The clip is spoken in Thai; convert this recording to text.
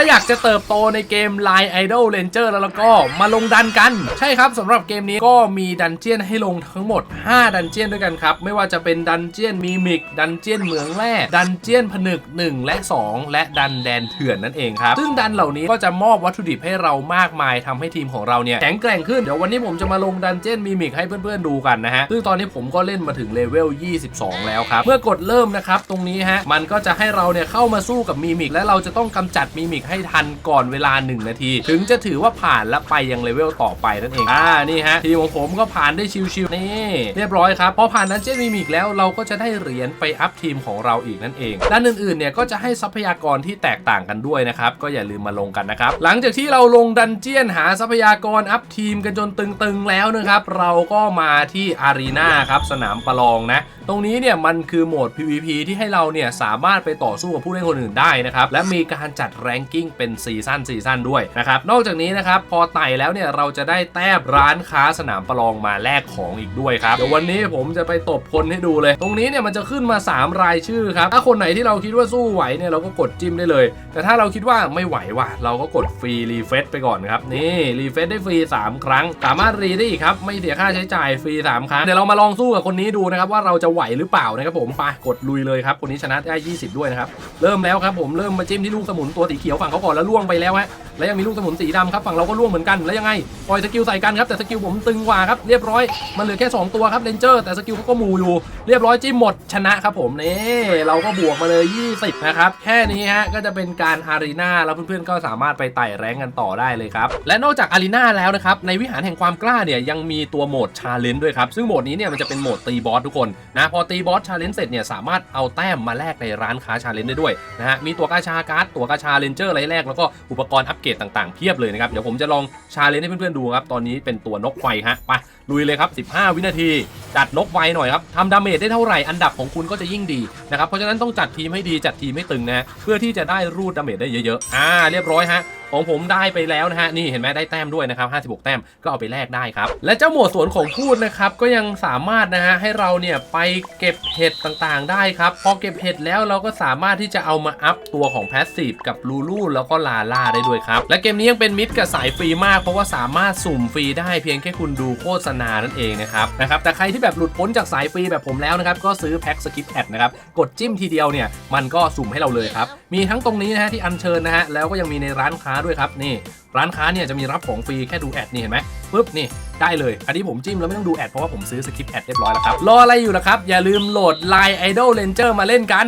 ถ้าอยากจะเติบโตในเกม Line Idol Ranger แล้วก็มาลงดันกัน ใช่ครับสำหรับเกมนี้ก็มีดันเจียนให้ลงทั้งหมด 5 ดันเจียนด้วยกันครับ ไม่ว่าจะเป็นดันเจียนมีมิก ดันเจียนเหมืองแร่ ดันเจียนผนึก 1 และ 2 และดันแดนเถื่อนนั่นเองครับ ซึ่งดันเหล่านี้ก็จะมอบวัตถุดิบให้เรามากมายทำให้ทีมของเราเนี่ยแข็งแกร่งขึ้น เดี๋ยววันนี้ผมจะมาลงดันเจียนมีมิกให้เพื่อนๆดูกันนะฮะ ซึ่งตอนนี้ผมก็เล่นมาถึงเลเวล 22 แล้วครับ เมื่อกดเริ่มนะครับตรงนี้ฮะ มันก็จะให้เราเนี่ยเข้ามาสู้กับมีมิก และเราจะต้องกำจัดมีมิกให้ทันก่อนเวลา 1 นาที ถึงจะถือว่าผ่านและไปยังเลเวลต่อไปนั่นเอง อ่า นี่ฮะ ทีมของผมก็ผ่านได้ชิวๆ นี่ เรียบร้อยครับ พอผ่านดันเจียนมีมิกแล้วเราก็จะได้เหรียญไปอัพทีมของเราอีกนั่นเอง ด้านอื่นๆ เนี่ยก็จะให้ทรัพยากรที่แตกต่างกันด้วยนะครับ ก็อย่าลืมมาลงกันนะครับ หลังจากที่เราลงดันเจียนหาทรัพยากรอัพทีมกันจนตึงๆ แล้วนะครับ เราก็มาที่อารีนาครับ สนามประลองนะ ตรงนี้เนี่ยมันคือโหมด PVP ที่ให้เราเนี่ยสามารถไปต่อสู้กับผู้เล่นคนอื่นได้นะครับ และมีการจัดแรงกิงเป็นซีซั่นซีซั่นด้วยนะครับนอกจากนี้นะครับพอไต่แล้วเนี่ยเราจะได้แต้มร้านค้าสนามประลองมาแลกของอีกด้วยครับเดี๋ยววันนี้ผมจะไปตบคนให้ดูเลย ตรงนี้เนี่ยมันจะขึ้นมา 3 รายชื่อครับถ้าคนไหนที่เราคิดว่าสู้ไหวเนี่ยเราก็กดจิ้มได้เลย แต่ถ้าเราคิดว่าไม่ไหวว่ะเราก็กดฟรีรีเฟซไปก่อนครับนี่รีเฟซได้ฟรี 3 ครั้ง สามารถรีได้อีกครับไม่เสียค่าใช้จ่ายฟรี 3 ครั้งเดี๋ยวเรามาลองสู้กับคนนี้ดูนะครับว่าเราจะไหวหรือเปล่านะครับผมไปกดลุยเลยครับคนนี้ชนะได้ 20 ด้วยนะครับเริ่มแล้วครับผมเริ่มมาจิ้มที่ลูกสมุนตัวสีเขียวฝั่งเขาก่อนแล้วล่วงไปแล้วฮะแล้วยังมีลูกสมุนสีดำครับฝั่งเราก็ล่วงเหมือนกันแล้วยังไงปล่อยสกิลใส่กันครับแต่สกิลผมตึงกว่าครับเรียบร้อยมันเหลือแค่2ตัวครับเลนเจอร์แต่สกิลเขาก็มูอยู่เรียบร้อยจิ้มหมดชนะครับผมนี่เราก็บวกมาเลย 20 นะครับแค่นี้ฮะก็จะเป็นการอารีนาแล้วเพื่อนๆก็สามารถไปไต่แรงกันต่อได้เลยครับและนอกจากอารีนาแล้วนะครับในวิหารแห่งความกล้าเนี่ยยังมีตัวโหมดชาเลนจ์ด้วยครับซึ่งโหมดนี้เนี่ยมันจะเป็นโหมดตีบอสทุกคนนะพอตีบอสชาเลนจ์เสร็จเนี่ยสามารถเอาแต้มมาแลกในร้านค้าชาเลนจ์ได้ด้วยนะฮะมีตัวกาชาการ์ดตัวกาชาเลนเจอร์อะไรแรกแล้วก็อุปกรณ์อัปเกรดต่างๆเพียบเลยนะครับ เดี๋ยวผมจะลองชาเลนจ์ให้เพื่อนๆดูครับ ตอนนี้เป็นตัวนกไฟฮะไปลุยเลยครับ 15 วินาที จัดนกไฟหน่อยครับทำดาเมจได้เท่าไหร่อันดับของคุณก็จะยิ่งดีนะครับเพราะฉะนั้นต้องจัดทีมให้ดีจัดทีมให้ตึงนะเพื่อที่จะได้รูดดาเมจได้เยอะๆอ่าเรียบร้อยฮะ ของผมได้ไปแล้วนะฮะนี่เห็นไหมได้แต้มด้วยนะครับ56 แต้มก็เอาไปแลกได้ครับ และเจ้าหมวดสวนของพูดนะครับก็ยังสามารถนะฮะให้เราเนี่ยไปเก็บเห็ดต่างๆ ได้ครับพอเก็บเห็ดแล้วเราก็สามารถที่จะเอามาอัพตัวของแพสซีฟกับลูลูแล้วก็ลาล่าได้ด้วยครับ และเกมนี้ยังเป็นมิตรกับสายฟรีมาก เพราะว่าสามารถสุ่มฟรีได้เพียงแค่คุณดูโฆษณานั่นเองนะครับนะครับแต่ใครที่แบบหลุดพ้นจากสายฟรีแบบผมแล้วนะครับก็ซื้อแพ็คสกิปแอดนะครับกดจิ้มทีเดียวเนี่ยมันก็สุ่มให้เราเลยครับมีทั้งตรงนี้นะฮะที่อัญเชิญนะฮะแล้วก็ยังมีในร้านค้าด้วยครับนี่ร้านค้าเนี่ยจะมีรับของฟรีแค่ดูแอดนี่เห็นไหมปุ๊บนี่ได้เลย อันนี้ผมจิ้มแล้วไม่ต้องดูแอดเพราะว่าผมซื้อสคริปต์แอดเรียบร้อยแล้วครับ รออะไรอยู่ล่ะครับ อย่าลืมโหลด Line Idol Ranger มาเล่นกัน